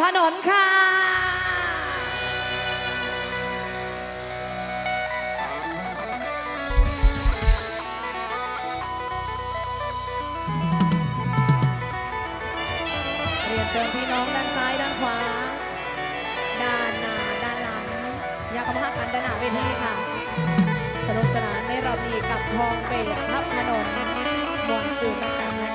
ถนนค่ะ เรียนเชิญพี่น้องด้านซ้ายด้านขวา ด้านหน้าด้านหลัง อยากกำพังกันด้านหน้าเวทีค่ะ สนุกสนานในรอบนี้กับทองเบรทับถนนมวลสื่อกันกัน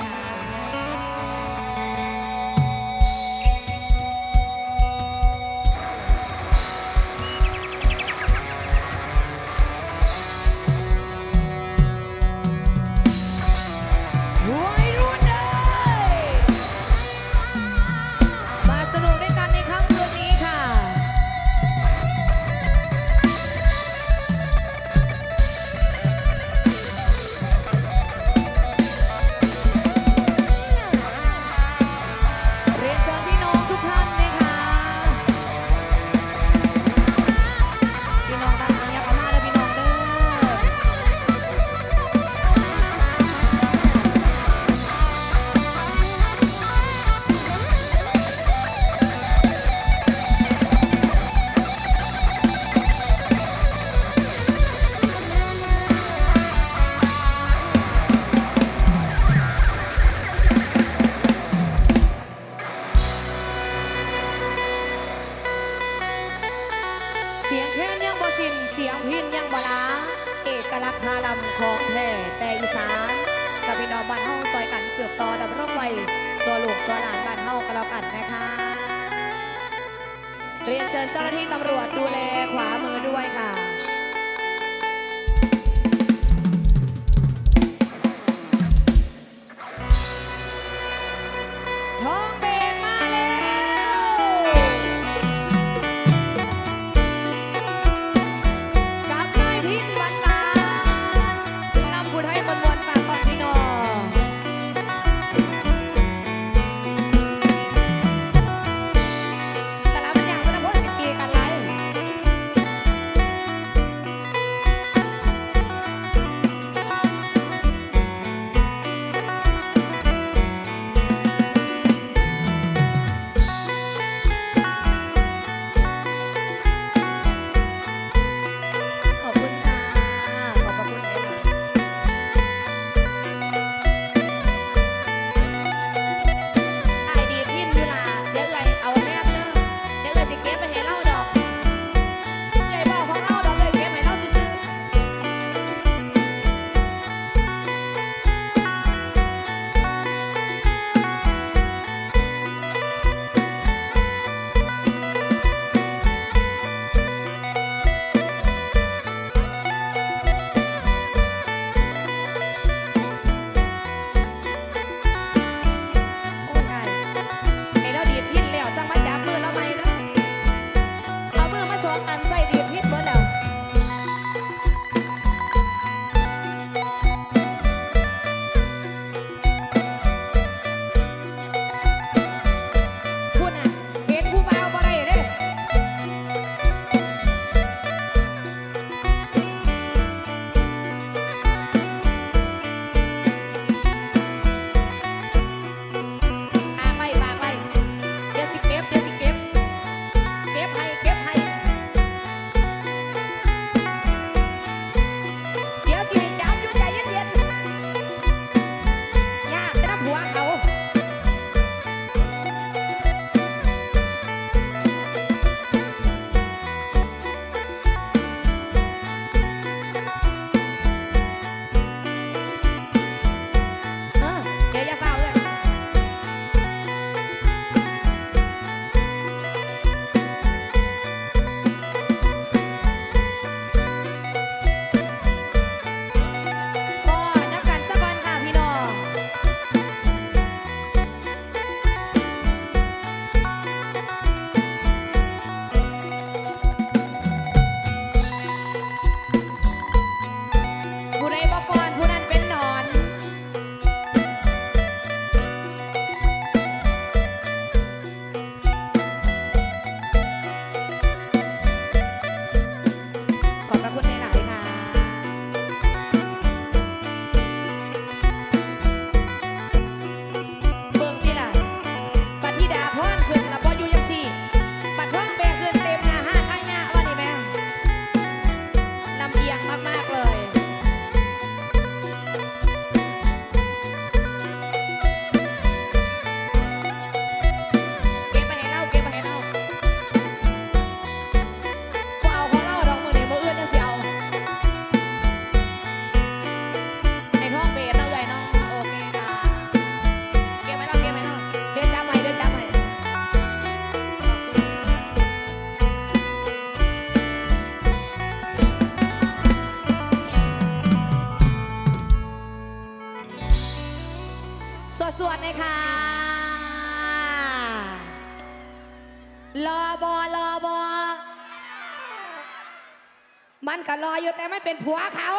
มันก็รออยู่แต่มันเป็นผัวเขา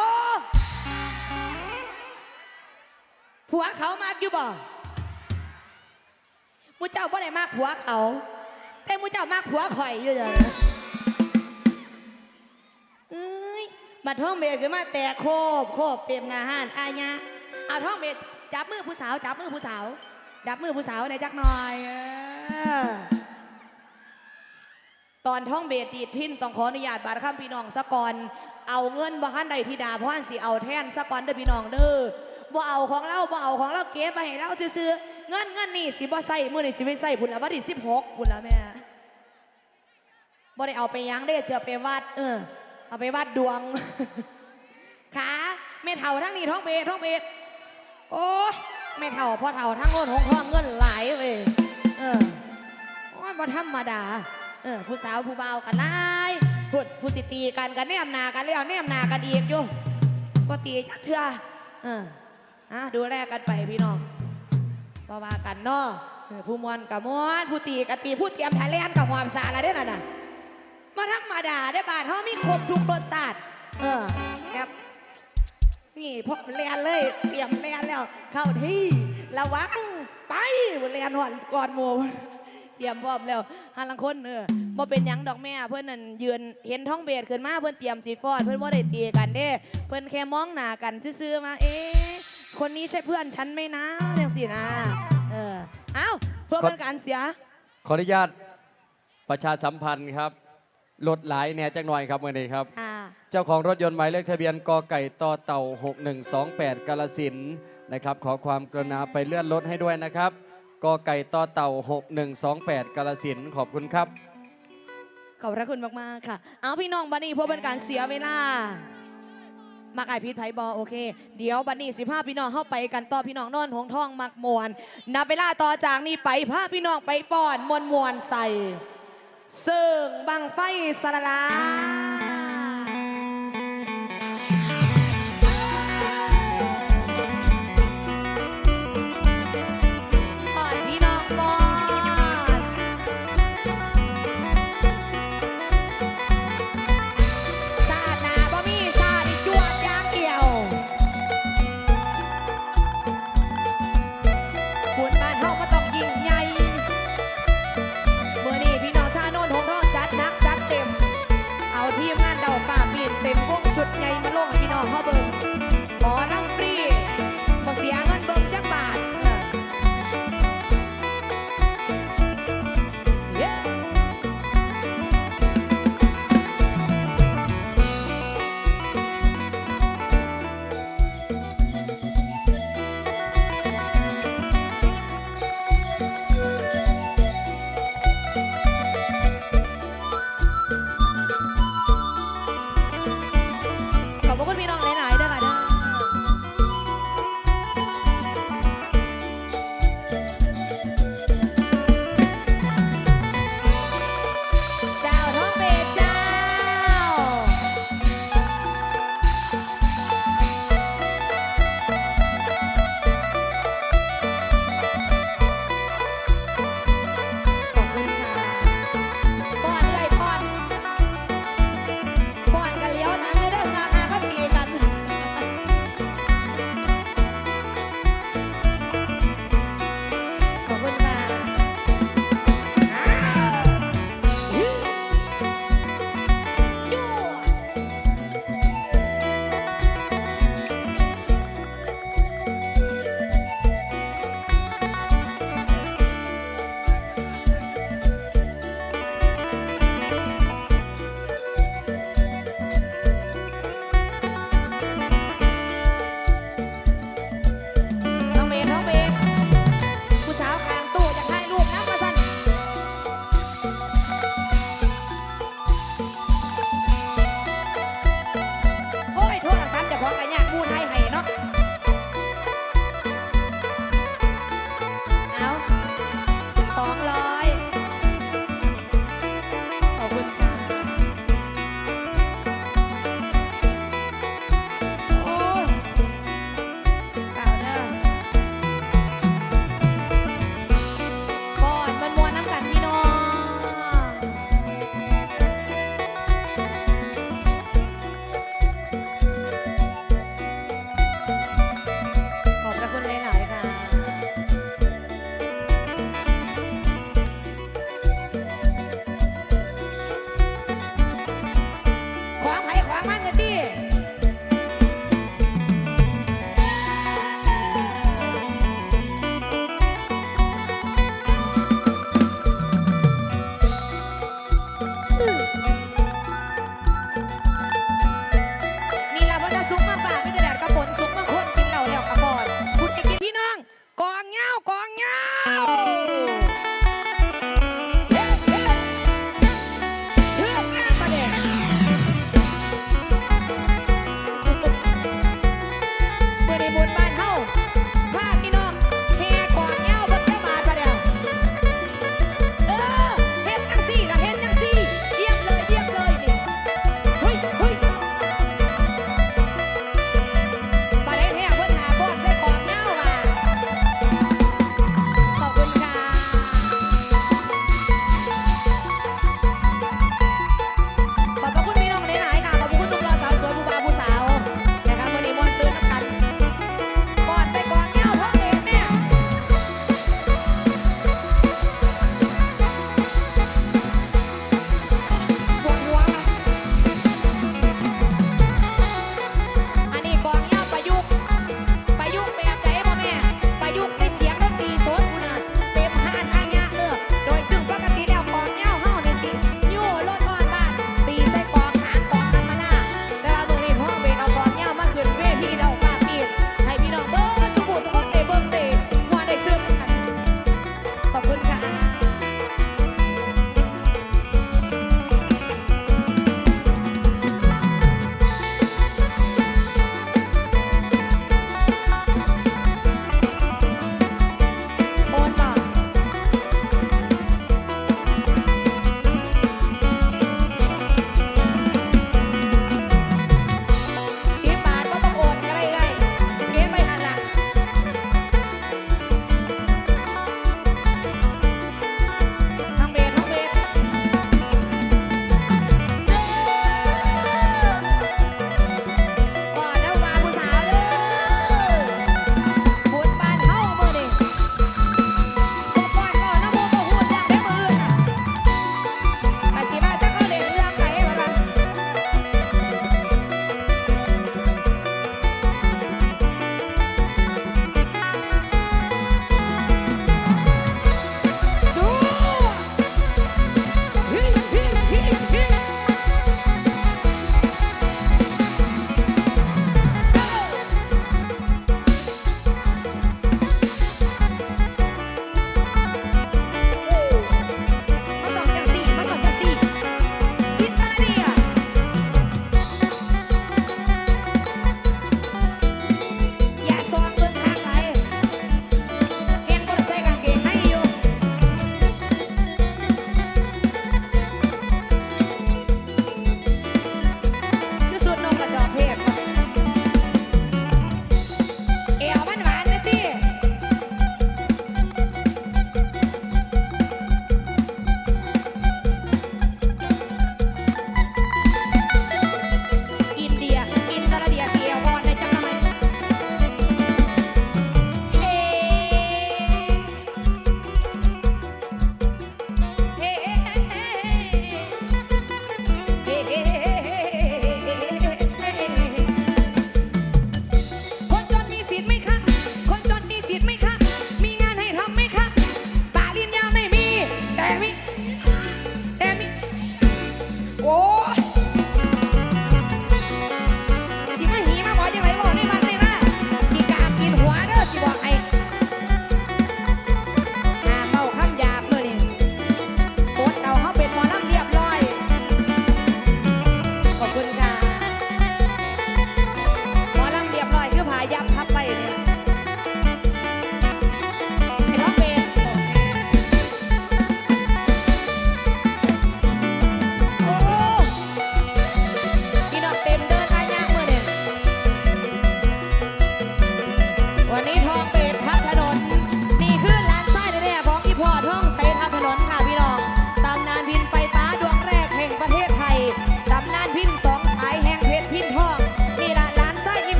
ผัวเขามากอยู่บ่มูเจ้าบ่ได้มากผัวเขา แต่มูเจ้ามากผัวข่อยอยู่เลยเอ้ยมาท่องเบรขึ้นมาแต่โคบโคบเต็มหนาห้านอายะเอาท่องเบรจับมือผู้สาว จับมือผู้สาว จับมือผู้สาวในจักหน่อยเออ ตอนท่องเบสดีดพินต้องขออนุญาตบาดข้ามพี่น้องสะก่อน เอาเงินบ่ฮันใดธิดาพราะอันสิเอาแทนสะก่อนเด้อพี่น้องเด้อบ่เอาของเราบ่เอาของเราเก็บมาให้เราซื้อเงินเงินนี่สิบ่ใส่มื้อนี่สิไปใส่พุ่นละวันที่16พุ่นละแม่บ่ได้เอาไปยังเด้เสือไปวัด เออ เอาไปวัดดวงขาแม่เฒ่าทั้งนี้ท้องเบสท้องเบสโอ้ยแม่เฒ่าพ่อเฒ่าทั้งโน้หงทองเงินหลายเว้ยเออโอ้ยบ่ธรรมดา เออผู้สาวผู้เบาวกันไล่พูดผู้สิตีกันกันแนมหนากันแล้วแนมหนากันอีกอยู่ก็ตีจักเถื่อเอออะดูแลกันไปพี่น้องบ่ว่ากันเนาะเออผู้มวนกับมวนผู้ตีกับตีผู้เตรียมทะเลนกับความสาอะไรเด้อน่ะน่ะมาธรรมดาได้อบาทเฮามีครบทุกรสชาติเออแบบนี่พวกเรียนเลยเตรียมเรียนแล้ว เข้าที่ระวังไปเรียนหอนก่อนหมู่ เตรียมพร้อมแล้วหันลังคนเออบ่เป็นหยังดอกแม่ เพื่อนนั่นยืนเห็นท้องเบสขึ้นมาเพื่อนเตรียมสีฟอด เพื่อนบ่ได้ตีกันเด้ เพื่อนแค่มองหน้ากันซื่อๆมาเอ๊ะคนนี้ใช่เพื่อนฉันไหมนะจังสินะเออเอ้าเพื่อเป็นการเสีย ขออนุญาตประชาสัมพันธ์ครับรถหลายแหน่จักหน่อยครับเมื่อนี้ครับ ค่ะเจ้าของรถยนต์หมายเลขทะเบียนกไก่ต่อเต่า 6128 กาลสินธุ์นะครับ ขอความกรุณาไปเลื่อนรถให้ด้วยนะครับ กไก่ต่อเต่า 6128 กาลสินขอบคุณครับ ขอบพระคุณมากๆค่ะ เอาพี่น้องบันนี้เพื่อเป็นการเสียเวลา มักไอพีทไพบอโอเค เดี๋ยวบันนี้สิพาพี่น้องเข้าไปกันต่อพี่น้องนอนหงทองมักมวนนับเวลาต่อจากนี้ไปพาพี่น้องไปฟ้อนมวนมวนใส่เสิ่งบังไฟสระลา